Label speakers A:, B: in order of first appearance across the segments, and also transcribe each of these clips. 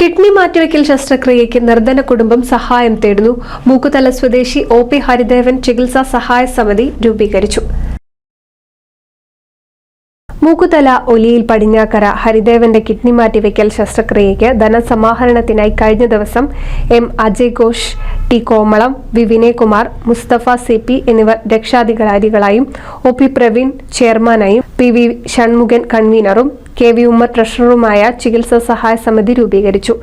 A: Kidney മാറ്റിവെക്കൽ ശസ്ത്രക്രിയയ്ക്ക് നിർധന കുടുംബം സഹായം തേടുന്നു. മൂക്കുതല സ്വദേശി ഒ പി ഹരിദേവൻ ചികിത്സാ സഹായ സമിതി രൂപീകരിച്ചു. മൂക്കുതല ഒലിയിൽ പടിഞ്ഞാക്കര ഹരിദേവന്റെ കിഡ്നി മാറ്റിവെക്കൽ ശസ്ത്രക്രിയയ്ക്ക് ധനസമാഹരണത്തിനായി കഴിഞ്ഞ ദിവസം M Ajay Ghosh T Komalam V Vinayakumar Mustafa C P എന്നിവർ രക്ഷാധികാരികളായും ഒ പി പ്രവീൺ ചെയർമാനായും പി വി ഷൺമുഖൻ കൺവീനറും കെ വി ഉമ്മർ ട്രഷററുമായ ചികിത്സാ സഹായ സമിതി രൂപീകരിച്ചു.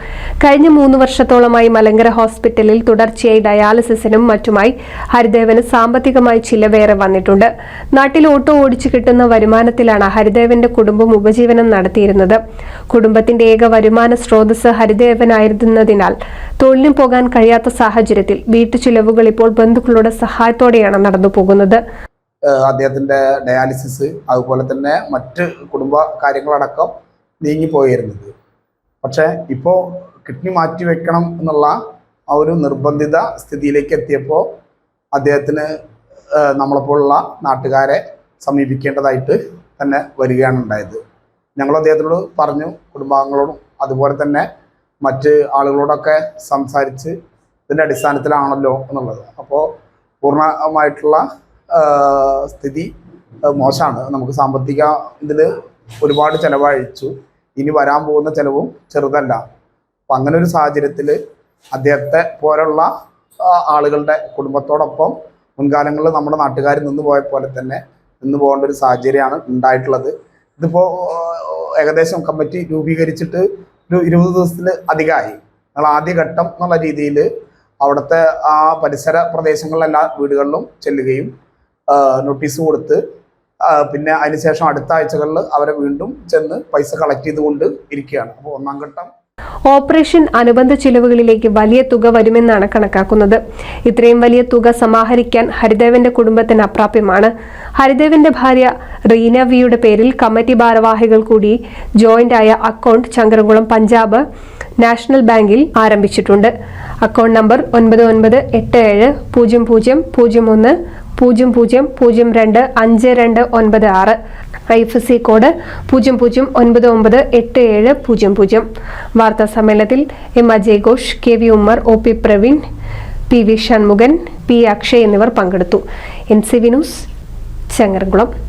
A: കഴിഞ്ഞ മൂന്ന് വർഷത്തോളമായി മലങ്കര ഹോസ്പിറ്റലിൽ തുടർച്ചയായി ഡയാലിസിസിനും മറ്റുമായി ഹരിദേവന് സാമ്പത്തികമായി ചിലവേറെ വന്നിട്ടുണ്ട്. നാട്ടിൽ ഓട്ടോ ഓടിച്ചു കിട്ടുന്ന വരുമാനത്തിലാണ് ഹരിദേവന്റെ കുടുംബം ഉപജീവനം നടത്തിയിരുന്നത്. കുടുംബത്തിന്റെ ഏക വരുമാന സ്രോതസ് ഹരിദേവനായിരുന്നതിനാൽ തൊഴിലിന് പോകാൻ കഴിയാത്ത സാഹചര്യത്തിൽ വീട്ടു ചിലവുകൾ ഇപ്പോൾ ബന്ധുക്കളുടെ സഹായത്തോടെയാണ് നടന്നു പോകുന്നത്
B: ഏഹ് അദ്ദേഹത്തിന്റെ ഡയാലിസിസ് അതുപോലെ തന്നെ മറ്റ് കുടുംബ കാര്യങ്ങളടക്കം നീങ്ങിപ്പോയിരുന്നത് പക്ഷേ ഇപ്പോൾ കിഡ്നി മാറ്റി വെക്കണം എന്നുള്ള ആ ഒരു നിർബന്ധിത സ്ഥിതിയിലേക്ക് എത്തിയപ്പോൾ അദ്ദേഹത്തിന് നമ്മളെപ്പോലുള്ള നാട്ടുകാരെ സമീപിക്കേണ്ടതായിട്ട് തന്നെ വരികയാണ് ഉണ്ടായത്. ഞങ്ങൾ അദ്ദേഹത്തിനോട് പറഞ്ഞു കുടുംബാംഗങ്ങളോടും അതുപോലെ തന്നെ മറ്റ് ആളുകളോടൊക്കെ സംസാരിച്ച് ഇതിന്റെ അടിസ്ഥാനത്തിലാണല്ലോ എന്നുള്ളത്. അപ്പോൾ പൂർണമായിട്ടുള്ള സ്ഥിതി മോശമാണ്. നമുക്ക് സാമ്പത്തിക ഇതിൽ ഒരുപാട് ചിലവഴിച്ചു. ഇനി വരാൻ പോകുന്ന ചിലവും ചെറുതല്ല. അപ്പം അങ്ങനെ ഒരു സാഹചര്യത്തിൽ അദ്ദേഹത്തെ പോലുള്ള ആളുകളുടെ കുടുംബത്തോടൊപ്പം മുൻകാലങ്ങളിൽ നമ്മുടെ നാട്ടുകാർ നിന്ന് പോയ പോലെ തന്നെ നിന്ന് പോകേണ്ട ഒരു സാഹചര്യമാണ് ഉണ്ടായിട്ടുള്ളത്. ഇതിപ്പോൾ ഏകദേശം കമ്മിറ്റി രൂപീകരിച്ചിട്ട് ഒരു ഇരുപത് ദിവസത്തിൽ അധികമായി. ഞങ്ങൾ ആദ്യഘട്ടം എന്നുള്ള രീതിയിൽ അവിടുത്തെ ആ പരിസര പ്രദേശങ്ങളിലെല്ലാ വീടുകളിലും ചെല്ലുകയും നോട്ടീസ് കൊടുത്ത് പിന്നെ അതിനുശേഷം അടുത്ത ആഴ്ചകളിൽ അവരെ വീണ്ടും ചെന്ന് പൈസ കളക്ട് ചെയ്തുകൊണ്ട് ഇരിക്കുകയാണ്. അപ്പോൾ ഒന്നാം ഘട്ടം
A: ഓപ്പറേഷൻ അനുബന്ധ ചിലവുകളിലേക്ക് വലിയ തുക വരുമെന്നാണ് കണക്കാക്കുന്നത്. ഇത്രയും വലിയ തുക സമാഹരിക്കാൻ ഹരിദേവന്റെ കുടുംബത്തിന് അപ്രാപ്യമാണ്. ഹരിദേവന്റെ ഭാര്യ റീന വിയുടെ പേരിൽ കമ്മിറ്റി ഭാരവാഹികൾ കൂടി ജോയിന്റ് ആയ അക്കൗണ്ട് ചങ്കരംകുളം പഞ്ചാബ് നാഷണൽ ബാങ്കിൽ ആരംഭിച്ചിട്ടുണ്ട്. അക്കൗണ്ട് നമ്പർ ഒൻപത് ഒൻപത് എട്ട് ഏഴ് പൂജ്യം പൂജ്യം പൂജ്യം ഒന്ന് പൂജ്യം പൂജ്യം പൂജ്യം രണ്ട് അഞ്ച് രണ്ട് ഒൻപത് ആറ്. ഐ എഫ് സി കോഡ് പൂജ്യം പൂജ്യം ഒൻപത് ഒമ്പത് എട്ട് ഏഴ് പൂജ്യം പൂജ്യം. വാർത്താ സമ്മേളനത്തിൽ M Ajay Ghosh K V Ummer O P Praveen P V Shanmukhan P Akshay എന്നിവർ പങ്കെടുത്തു. N C V news Changaramkulam.